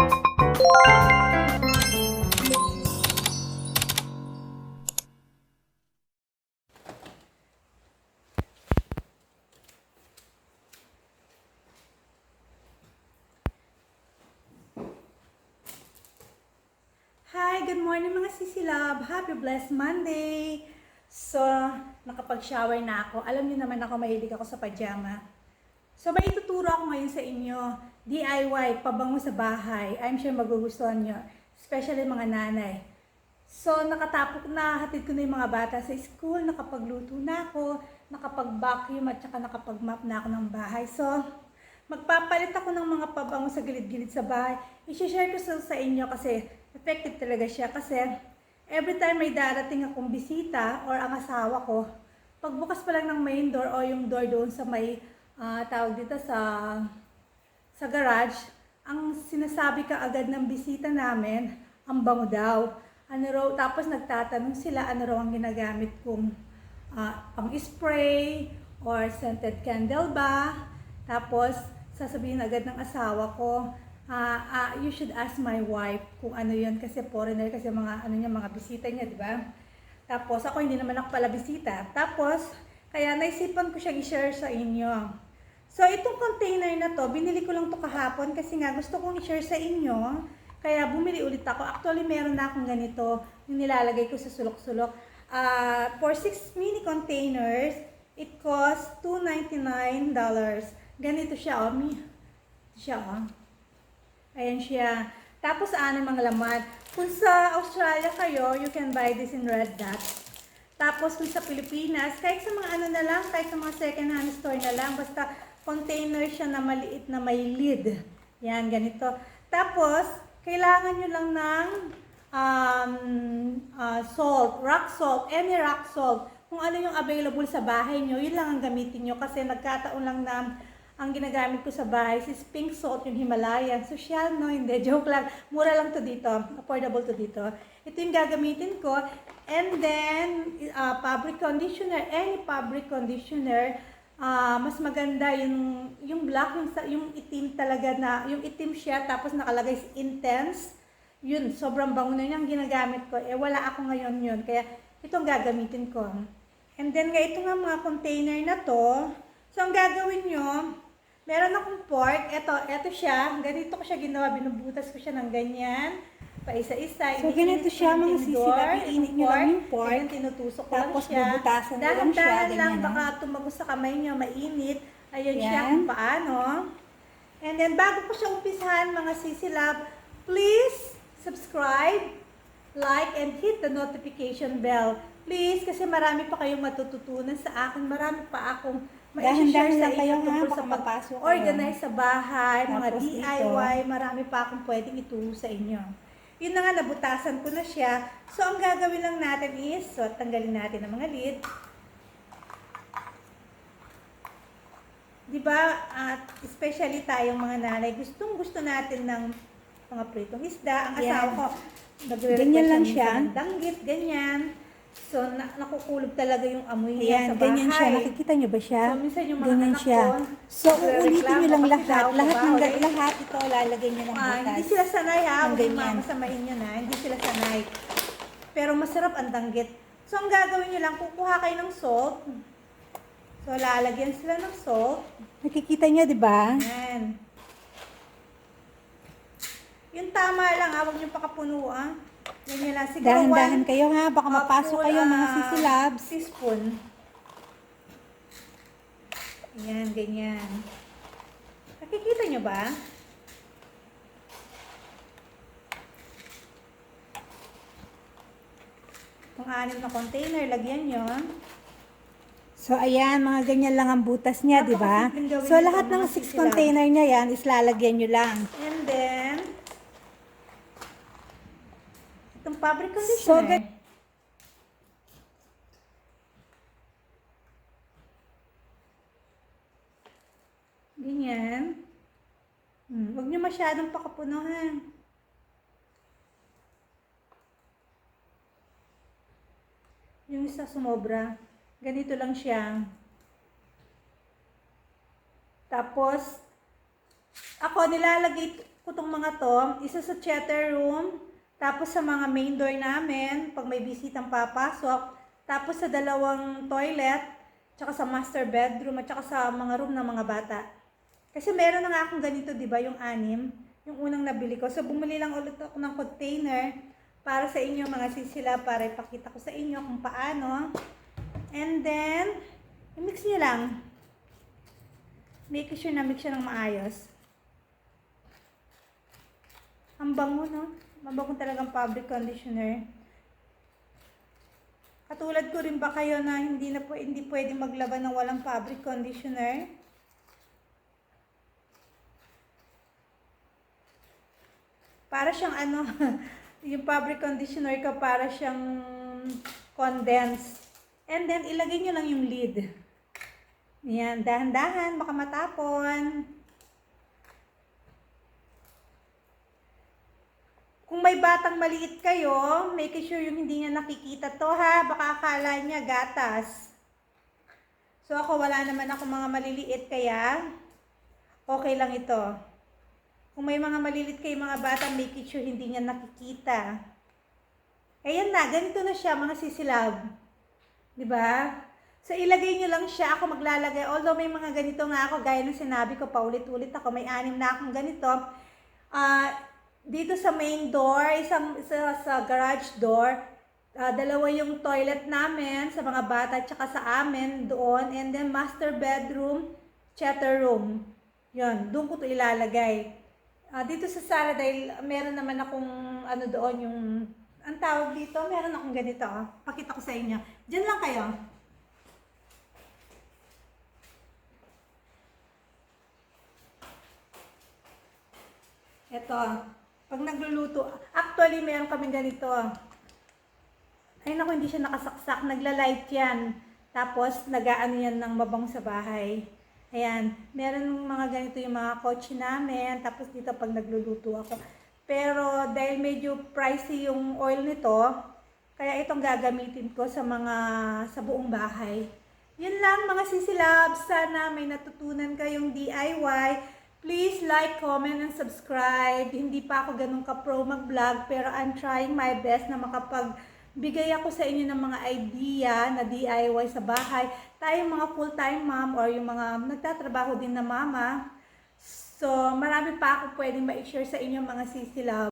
Hi, good morning mga sisilab. Happy blessed Monday. So, nakapag-shower na ako. Alam niyo naman ako mahilig ako sa pajama. So, may ituturo ako ngayon sa inyo. DIY, pabango sa bahay. I'm sure magugustuhan nyo. Especially mga nanay. So, nakatapok na, hatid ko na yung mga bata sa school, nakapagluto na ako, nakapag-vacuum at saka nakapag-map na ako ng bahay. So, magpapalit ako ng mga pabango sa gilid-gilid sa bahay. I-share ko sa, sa inyo kasi effective talaga siya kasi every time may darating akong bisita or ang asawa ko, pagbukas pa lang ng main door o yung door doon sa may ah, tawag dito sa sa garage, ang sinasabi ka agad ng bisita namin, ang bango daw. Ano raw, tapos nagtatanong sila ano raw ang ginagamit kong ah, pang spray or scented candle ba. Tapos sasabihin agad ng asawa ko, ah, ah, you should ask my wife kung ano yun kasi foreigner kasi mga ano niya mga bisita niya, di ba? Tapos ako hindi naman ako pala bisita. Tapos kaya naisipan ko siyang i-share sa inyo. So, itong container na to, binili ko lang to kahapon kasi nga gusto kong i-share sa inyo. Kaya bumili ulit ako. Actually, meron na akong ganito, yung nilalagay ko sa sulok-sulok. Ah, for 6 mini containers, it costs $2.99. Ganito siya, oh. Siya, oh. Ayan siya. Tapos, ano yung mga laman. Kung sa Australia kayo, you can buy this in Red Dot. Tapos kung sa Pilipinas, kahit sa mga ano na lang, kahit sa mga second hand store na lang, basta container siya na maliit na may lid. Yan, ganito. Tapos, kailangan nyo lang ng um, ah, salt, rock salt, any rock salt. Kung ano yung available sa bahay nyo, yun lang ang gamitin nyo kasi nagkataon lang na ang ginagamit ko sa bahay is pink salt, yung Himalayan. So, siya, no, hindi, joke lang. Mura lang to dito, affordable to dito. Ito yung gagamitin ko. And then, uh, fabric conditioner, any fabric conditioner, ah, mas maganda yung, yung black, yung, yung itim talaga na, yung itim siya, tapos nakalagay is intense. Yun, sobrang bango na yun ang ginagamit ko. Eh, wala ako ngayon yun. Kaya, itong gagamitin ko. And then, nga ito nga mga container na to. So, ang gagawin nyo, meron akong pork. Ito, ito siya. Ganito ko siya ginawa. Binubutas ko siya ng ganyan. Pa isa-isa. So, ganito siya, ko mga door, Iinit nyo lang yung pork. Then, tinutusok ko Tapos, lang siya. bubutasan mo lang siya, Dahan-dahan lang, ganyan, no? baka tumagos sa kamay nyo, mainit. Ayun siya Yan. kung paano. And then, bago ko siya umpisahan, mga sisilab, please subscribe, like, and hit the notification bell. Please, kasi marami pa kayong matututunan sa akin. Marami pa akong Dahan-dahan sa lang kayo, ha? tungkol sa kayo. pag-organize sa bahay, mga Tapos DIY, marami pa akong pwedeng ituro sa inyo. Yun na nga, nabutasan ko na siya. So, ang gagawin lang natin is, so, tanggalin natin ang mga lid. Di ba, at especially tayong mga nanay, gustong gusto natin ng mga pritong isda. Ang asawa ko, nagre-request Ganyan lang siya. ng danggit, ganyan. So, na, nakukulog talaga yung amoy niya Ayan, sa bahay. ganyan siya. Nakikita nyo ba siya? So, minsan yung mga ganyan anak siya. ko, So, uulitin nyo lang lahat. Lahat ng bawal. lahat ito, lalagay nyo ng Ah, butas. hindi sila sanay ha, Ng huwag yung ganyan. masamain nyo na, hindi sila sanay. Pero masarap ang danggit. So, ang gagawin nyo lang, kukuha kayo ng salt. So, lalagyan sila ng salt. Nakikita nyo, di ba? Yan. Yung tama lang ha, huwag nyo pakapunuan. Ganyan lang. Siguro Dahan-dahan kayo ha. Baka uh, mapasok full, kayo mga ah, sisilabs. Teaspoon. Yan, ganyan. Nakikita nyo ba? Kung anim na container, lagyan nyo. So, ayan, mga ganyan lang ang butas niya, di ba? So, lahat ng mga 6 sisilabs. container niya yan is lalagyan nyo lang. And then, fabric So, conditioner. gan- Ganyan. Hmm, huwag nyo masyadong pakapunuhan. Yung isa sumobra. Ganito lang siya. Tapos, ako nilalagay, ko tong mga to, isa sa chatter room, tapos sa mga main door namin, pag may bisitang papasok, tapos sa dalawang toilet, tsaka sa master bedroom, at tsaka sa mga room ng mga bata. Kasi meron na nga akong ganito, di ba, yung anim, yung unang nabili ko. So, bumili lang ulit ako ng container para sa inyo mga sisila, para ipakita ko sa inyo kung paano. And then, i-mix nyo lang. Make sure na mix siya ng maayos. Ang bango, no? Mabango talagang fabric conditioner. Katulad ko rin ba kayo na hindi na po hindi pwede maglaban ng walang fabric conditioner? Para siyang ano, yung fabric conditioner ko para siyang condense. And then ilagay nyo lang yung lid. Yan, dahan-dahan, baka matapon. Kung may batang maliit kayo, make sure yung hindi niya nakikita to ha. Baka akala niya gatas. So ako wala naman ako mga maliliit kaya okay lang ito. Kung may mga maliliit kayo mga bata, make sure hindi niya nakikita. Ayan na, ganito na siya mga sisilab. 'Di ba? So ilagay niyo lang siya, ako maglalagay. Although may mga ganito nga ako, gaya ng sinabi ko, paulit-ulit ako, may anim na akong ganito. Ah, dito sa main door, isang sa, sa garage door, ah, dalawa yung toilet namin sa mga bata tsaka sa amin doon and then master bedroom, chatter room. Yun, doon ko to ilalagay. Ah, dito sa sala dahil meron naman akong ano doon yung ang tawag dito, meron akong ganito. ah. Pakita ko sa inyo. Diyan lang kayo. Ito, pag nagluluto, actually meron kami ganito. Ay naku, hindi siya nakasaksak, nagla-light yan. Tapos, nagaano yan ng mabang sa bahay. Ayan, meron mga ganito yung mga kotse namin. Tapos dito pag nagluluto ako. Pero dahil medyo pricey yung oil nito, kaya itong gagamitin ko sa mga sa buong bahay. Yun lang mga sisilabs. Sana may natutunan kayong DIY. Please like, comment, and subscribe. Hindi pa ako ganun ka-pro mag-vlog, pero I'm trying my best na makapagbigay ako sa inyo ng mga idea na DIY sa bahay. Tayong mga full-time mom or yung mga nagtatrabaho din na mama. So, marami pa ako pwedeng ma-share sa inyo mga sisilab.